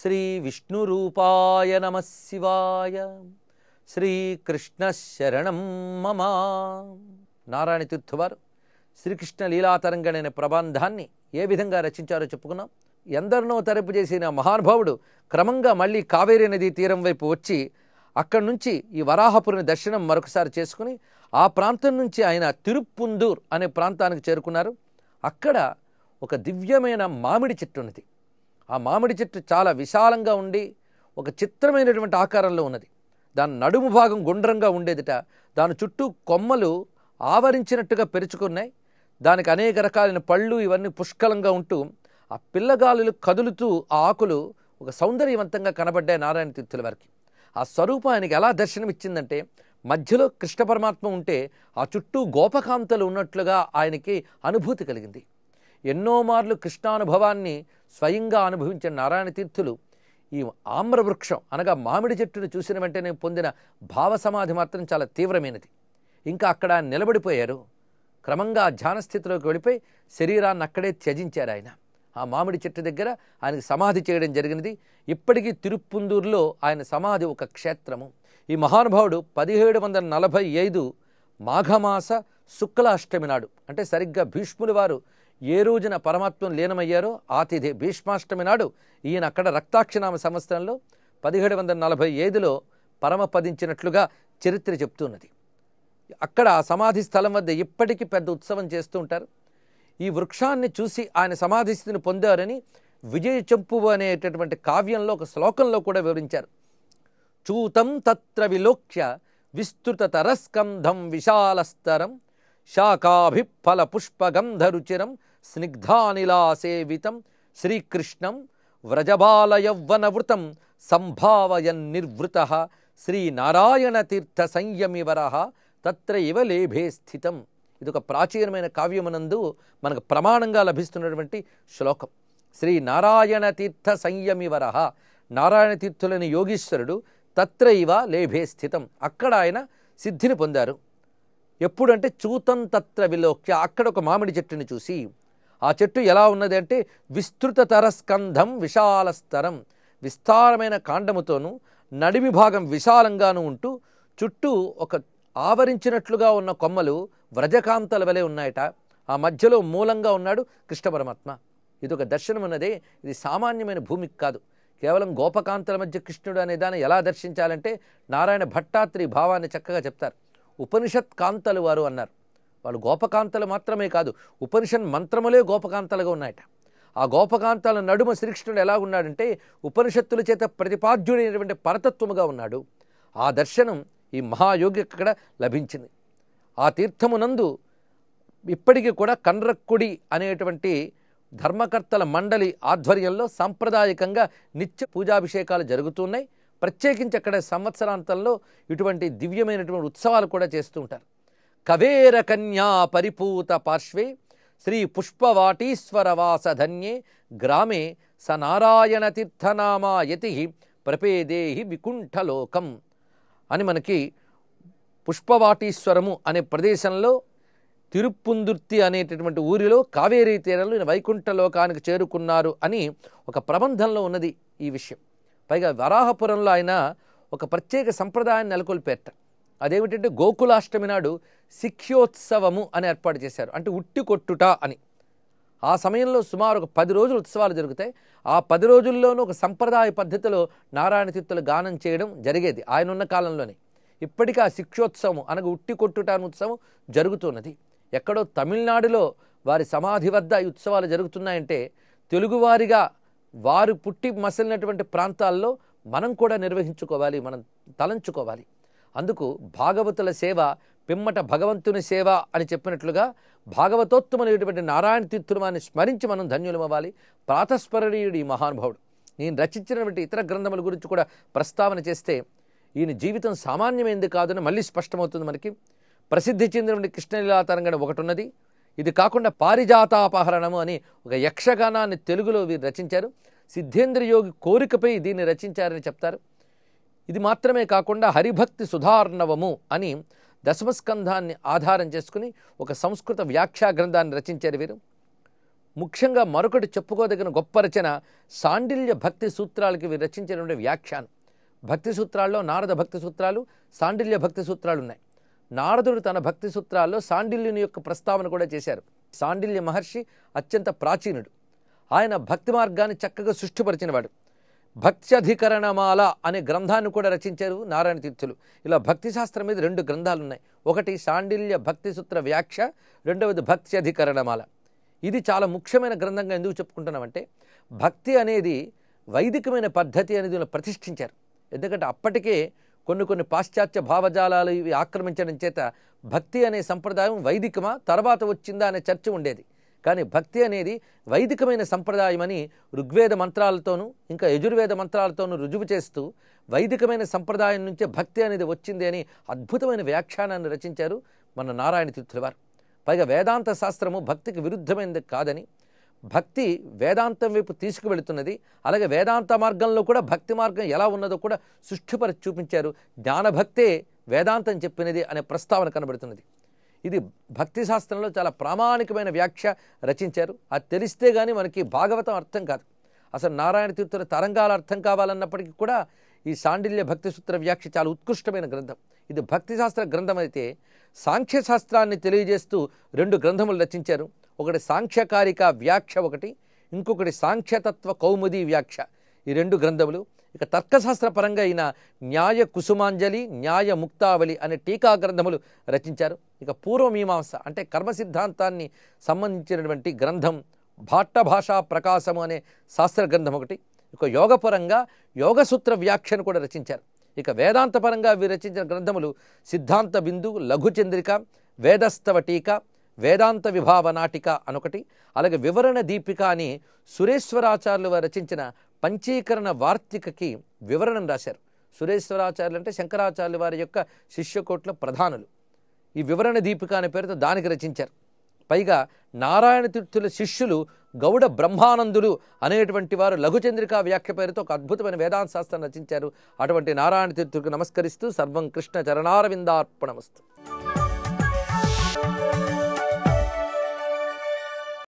శ్రీ విష్ణు రూపాయ నమ శివాయ. శ్రీకృష్ణ శరణం మమ. నారాయణ తీర్థవారు శ్రీకృష్ణ లీలాతరంగణైన ప్రబంధాన్ని ఏ విధంగా రచించారో చెప్పుకున్నాం. ఎందరినో తరపు చేసిన మహానుభావుడు క్రమంగా మళ్ళీ కావేరీ నదీ తీరం వైపు వచ్చి అక్కడి నుంచి ఈ వరాహపురిని దర్శనం మరొకసారి చేసుకుని ఆ ప్రాంతం నుంచి ఆయన తిరుప్పుందూర్ అనే ప్రాంతానికి చేరుకున్నారు. అక్కడ ఒక దివ్యమైన మామిడి చెట్టు ఉన్నది. ఆ మామిడి చెట్టు చాలా విశాలంగా ఉండి ఒక చిత్రమైనటువంటి ఆకారంలో ఉన్నది. దాని నడుము భాగం గుండ్రంగా ఉండేదిట. దాని చుట్టూ కొమ్మలు ఆవరించినట్టుగా పెరుచుకున్నాయి. దానికి అనేక రకాలైన పళ్ళు ఇవన్నీ పుష్కలంగా ఉంటూ ఆ పిల్లగాలులు కదులుతూ ఆ ఆకులు ఒక సౌందర్యవంతంగా కనబడ్డాయి నారాయణ తీర్థుల వారికి. ఆ స్వరూపం ఆయనకి ఎలా దర్శనమిచ్చిందంటే మధ్యలో కృష్ణ పరమాత్మ ఉంటే ఆ చుట్టూ గోపకాంతలు ఉన్నట్లుగా ఆయనకి అనుభూతి కలిగింది. ఎన్నో మార్లు కృష్ణానుభవాన్ని స్వయంగా అనుభవించిన నారాయణ తీర్థులు ఈ ఆమ్రవృక్షం అనగా మామిడి చెట్టును చూసిన వెంటనే పొందిన భావ సమాధి మాత్రం చాలా తీవ్రమైనది. ఇంకా అక్కడ నిలబడిపోయారు. క్రమంగా ధ్యాన స్థితిలోకి వెళ్ళిపోయి శరీరాన్ని అక్కడే త్యజించారు ఆయన. ఆ మామిడి చెట్టు దగ్గర ఆయనకు సమాధి చేయడం జరిగినది. ఇప్పటికీ తిరుప్పుందూరులో ఆయన సమాధి ఒక క్షేత్రము. ఈ మహానుభావుడు పదిహేడు వందల నలభై ఐదు మాఘమాస శుక్లాష్టమి నాడు అంటే సరిగ్గా భీష్ములు వారు ఏ రోజున పరమాత్మం లీనమయ్యారో ఆ తిథి భీష్మాష్టమి నాడు ఈయన అక్కడ రక్తాక్షనామ సంవత్సరంలో పదిహేడు వందల నలభై ఐదులో పరమపదించినట్లుగా చరిత్ర చెప్తున్నది. అక్కడ ఆ సమాధి స్థలం వద్ద ఇప్పటికీ పెద్ద ఉత్సవం చేస్తూ ఉంటారు. ఈ వృక్షాన్ని చూసి ఆయన సమాధి స్థితిని పొందారని విజయ చెంపు అనేటటువంటి కావ్యంలో ఒక శ్లోకంలో కూడా వివరించారు. చూతం తత్ర విలోక్య విస్తృతతరస్కంధం విశాలస్తరం శాఖాభిఫల పుష్పగంధరుచిరం స్నిగ్ధానిలాసేవితం శ్రీకృష్ణం వ్రజబాలయవ్వనవృతం సంభావయన్ నిర్వృత శ్రీనారాయణ సంయమివర తత్ర ఇవ లేభే స్థితం. ఇది ఒక ప్రాచీనమైన కావ్యమునందు మనకు ప్రమాణంగా లభిస్తున్నటువంటి శ్లోకం. శ్రీ నారాయణ తీర్థ సంయమివర నారాయణ తీర్థులని యోగీశ్వరుడు తత్రైవ లేభే స్థితం. అక్కడ ఆయన సిద్ధిని పొందారు. ఎప్పుడంటే చూతం తత్ర విలోక్య. అక్కడ ఒక మామిడి చెట్టుని చూసి ఆ చెట్టు ఎలా ఉన్నది అంటే విస్తృతతర స్కంధం విశాలస్తరం. విస్తారమైన కాండముతోనూ నడిమి భాగం విశాలంగాను ఉంటూ చుట్టూ ఒక ఆవరించినట్లుగా ఉన్న కొమ్మలు వ్రజకాంతల వలె ఉన్నాయట. ఆ మధ్యలో మూలంగా ఉన్నాడు కృష్ణ పరమాత్మ. ఇది ఒక దర్శనం ఉన్నదే ఇది సామాన్యమైన భూమికి కాదు. కేవలం గోపకాంతల మధ్య కృష్ణుడు అనే దాన్ని ఎలా దర్శించాలంటే నారాయణ భట్టాత్రి భావాన్ని చక్కగా చెప్తారు. ఉపనిషత్ కాంతలు వారు అన్నారు. వాళ్ళు గోపకాంతలు మాత్రమే కాదు ఉపనిషత్ మంత్రములే గోపకాంతలుగా ఉన్నాయట. ఆ గోపకాంతాల నడుమ శ్రీకృష్ణుడు ఎలా ఉన్నాడంటే ఉపనిషత్తుల చేత ప్రతిపాద్యుడైనటువంటి పరతత్వముగా ఉన్నాడు. ఆ దర్శనం ఈ మహాయోగి అక్కడ లభించింది. ఆ తీర్థమునందు ఇప్పటికీ కూడా కన్రక్కుడి అనేటువంటి ధర్మకర్తల మండలి ఆధ్వర్యంలో సాంప్రదాయకంగా నిత్య పూజాభిషేకాలు జరుగుతున్నాయి. ప్రత్యేకించి అక్కడ సంవత్సరాంతంలో ఇటువంటి దివ్యమైనటువంటి ఉత్సవాలు కూడా చేస్తూ ఉంటారు. కవేర కన్యా పరిపూత పార్శ్వే శ్రీ పుష్పవాటీశ్వర వాసధన్యే గ్రామే స నారాయణ తీర్థనామా యతి ప్రపేదేహి వికుంఠలోకం అని మనకి పుష్పవాటీశ్వరము అనే ప్రదేశంలో తిరుప్పుందుర్తి అనేటటువంటి ఊరిలో కావేరీ తీరంలో ఈయన వైకుంఠ లోకానికి చేరుకున్నారు అని ఒక ప్రబంధంలో ఉన్నది ఈ విషయం. పైగా వరాహపురంలో ఆయన ఒక ప్రత్యేక సంప్రదాయాన్ని నెలకొల్పేట అదేమిటంటే గోకులాష్టమి నాడు శిక్షోత్సవము అని ఏర్పాటు చేశారు. అంటే ఉట్టి కొట్టుట అని. ఆ సమయంలో సుమారు ఒక పది రోజులు ఉత్సవాలు జరుగుతాయి. ఆ పది రోజుల్లోనూ ఒక సంప్రదాయ పద్ధతిలో నారాయణ తిత్తులు గానం చేయడం జరిగేది ఆయన ఉన్న కాలంలోనే. ఇప్పటికీ ఆ శిక్షోత్సవం అనగా ఉట్టి కొట్టుట అనే ఉత్సవం జరుగుతున్నది. ఎక్కడో తమిళనాడులో వారి సమాధి వద్ద ఈ ఉత్సవాలు జరుగుతున్నాయంటే తెలుగువారిగా వారు పుట్టి మసలినటువంటి ప్రాంతాల్లో మనం కూడా నిర్వహించుకోవాలి మనం తలంచుకోవాలి. అందుకు భాగవతుల సేవ పిమ్మట భగవంతుని సేవ అని చెప్పినట్లుగా భాగవతోత్తములైనటువంటి నారాయణ తీర్థులమాన్ని స్మరించి మనం ధన్యులమవ్వాలి. ప్రాతస్మరణీయుడు ఈ మహానుభావుడు. నేను రచించినటువంటి ఇతర గ్రంథముల గురించి కూడా ప్రస్తావన చేస్తే ఈయన జీవితం సామాన్యమైంది కాదని మళ్ళీ స్పష్టమవుతుంది మనకి. ప్రసిద్ధి చెందినటువంటి కృష్ణలీలాతరంగణ ఒకటి ఉన్నది ఇది కాకుండా పారిజాతాపహరణము అని ఒక యక్షగానాన్ని తెలుగులో వీరు రచించారు. సిద్ధేంద్ర యోగి కోరికపై దీన్ని రచించారని చెప్తారు. ఇది మాత్రమే కాకుండా హరిభక్తి సుధార్ణవము అని దశమస్కంధాన్ని ఆధారం చేసుకుని ఒక సంస్కృత వ్యాఖ్యా గ్రంథాన్ని రచించారు వీరు. ముఖ్యంగా మరొకటి చెప్పుకోదగిన గొప్ప రచన సాండిల్య భక్తి సూత్రాలకి వీరు రచించినటువంటి వ్యాఖ్యానం. భక్తి సూత్రాల్లో నారద భక్తి సూత్రాలు సాండిల్య భక్తి సూత్రాలు ఉన్నాయి నారదుడు తన భక్తి సూత్రాల్లో సాండిల్యుని యొక్క ప్రస్తావన కూడా చేశారు. సాండిల్య మహర్షి అత్యంత ప్రాచీనుడు. ఆయన భక్తి మార్గాన్ని చక్కగా సృష్టిపరిచినవాడు. భక్త్యధికరణమాల అనే గ్రంథాన్ని కూడా రచించారు నారాయణ తీర్థులు. ఇలా భక్తి శాస్త్రం మీద రెండు గ్రంథాలు ఉన్నాయి ఒకటి సాండిల్య భక్తి సూత్ర వ్యాఖ్య రెండవది భక్త్యధికరణమాల. ఇది చాలా ముఖ్యమైన గ్రంథంగా ఎందుకు చెప్పుకుంటున్నామంటే భక్తి అనేది వైదికమైన పద్ధతి అనేది ప్రతిష్ఠించారు. ఎందుకంటే అప్పటికే కొన్ని కొన్ని పాశ్చాత్య భావజాలాలు ఇవి ఆక్రమించడం చేత భక్తి అనే సంప్రదాయం వైదికమా? తర్వాత వచ్చిందా అనే చర్చ ఉండేది. కానీ భక్తి అనేది వైదికమైన సంప్రదాయమని ఋగ్వేద మంత్రాలతోనూ ఇంకా యజుర్వేద మంత్రాలతోనూ రుజువు చేస్తూ వైదికమైన సంప్రదాయం నుంచే భక్తి అనేది వచ్చింది అని అద్భుతమైన వ్యాఖ్యానాన్ని రచించారు మన నారాయణ తీర్థుల వారు పైగా వేదాంత శాస్త్రము భక్తికి విరుద్ధమైనది కాదని భక్తి వేదాంతం వైపు తీసుకువెళుతున్నది. అలాగే వేదాంత మార్గంలో కూడా భక్తి మార్గం ఎలా ఉన్నదో కూడా సృష్టిపరిచి చూపించారు. జ్ఞానభక్తే వేదాంతం చెప్పినది అనే ప్రస్తావన కనబడుతున్నది. ఇది భక్తి శాస్త్రంలో చాలా ప్రామాణికమైన వ్యాఖ్య రచించారు. అది తెలిస్తే కానీ మనకి భాగవతం అర్థం కాదు. అసలు నారాయణ తీర్థుల తరంగాల అర్థం కావాలన్నప్పటికీ కూడా ఈ సాండిల్య భక్తి సూత్ర వ్యాఖ్య చాలా ఉత్కృష్టమైన గ్రంథం. ఇది భక్తి శాస్త్ర గ్రంథం అయితే సాంఖ్యశాస్త్రాన్ని తెలియజేస్తూ రెండు గ్రంథములు రచించారు. ఒకటి సాంఖ్యకారిక వ్యాఖ్య ఒకటి ఇంకొకటి సాంఖ్యతత్వ కౌముది వ్యాఖ్య. ఈ రెండు గ్రంథములు ఇక తర్కశాస్త్ర పరంగా అయిన న్యాయ కుసుమాంజలి న్యాయ ముక్తావళి అనే టీకా గ్రంథములు రచించారు. ఇక పూర్వమీమాంస అంటే కర్మ సిద్ధాంతాన్ని సంబంధించినటువంటి గ్రంథం భాట్ట భాషా ప్రకాశము అనే శాస్త్ర గ్రంథం ఒకటి. ఇక యోగపరంగా యోగసూత్ర వ్యాఖ్యను కూడా రచించారు. ఇక వేదాంతపరంగా విరచించిన రచించిన గ్రంథములు సిద్ధాంత బిందు లఘుచంద్రిక వేదస్తవ టీక వేదాంత విభావ నాటిక అనొకటి అలాగే వివరణ దీపిక అని సురేశ్వరాచార్యులు వారు రచించిన పంచీకరణ వార్తికకి వివరణం రాశారు. సురేశ్వరాచార్యులు అంటే శంకరాచార్యుల వారి యొక్క శిష్యకోట్ల ప్రధానులు. ఈ వివరణ దీపిక అనే పేరుతో దానికి రచించారు. పైగా నారాయణ తీర్థుల శిష్యులు గౌడ బ్రహ్మానందులు అనేటువంటి వారు లఘుచంద్రికా వ్యాఖ్య పేరుతో ఒక అద్భుతమైన వేదాంత శాస్త్రం రచించారు. అటువంటి నారాయణ తీర్థులకు నమస్కరిస్తూ సర్వం కృష్ణ చరణారవిందార్పణమస్తు.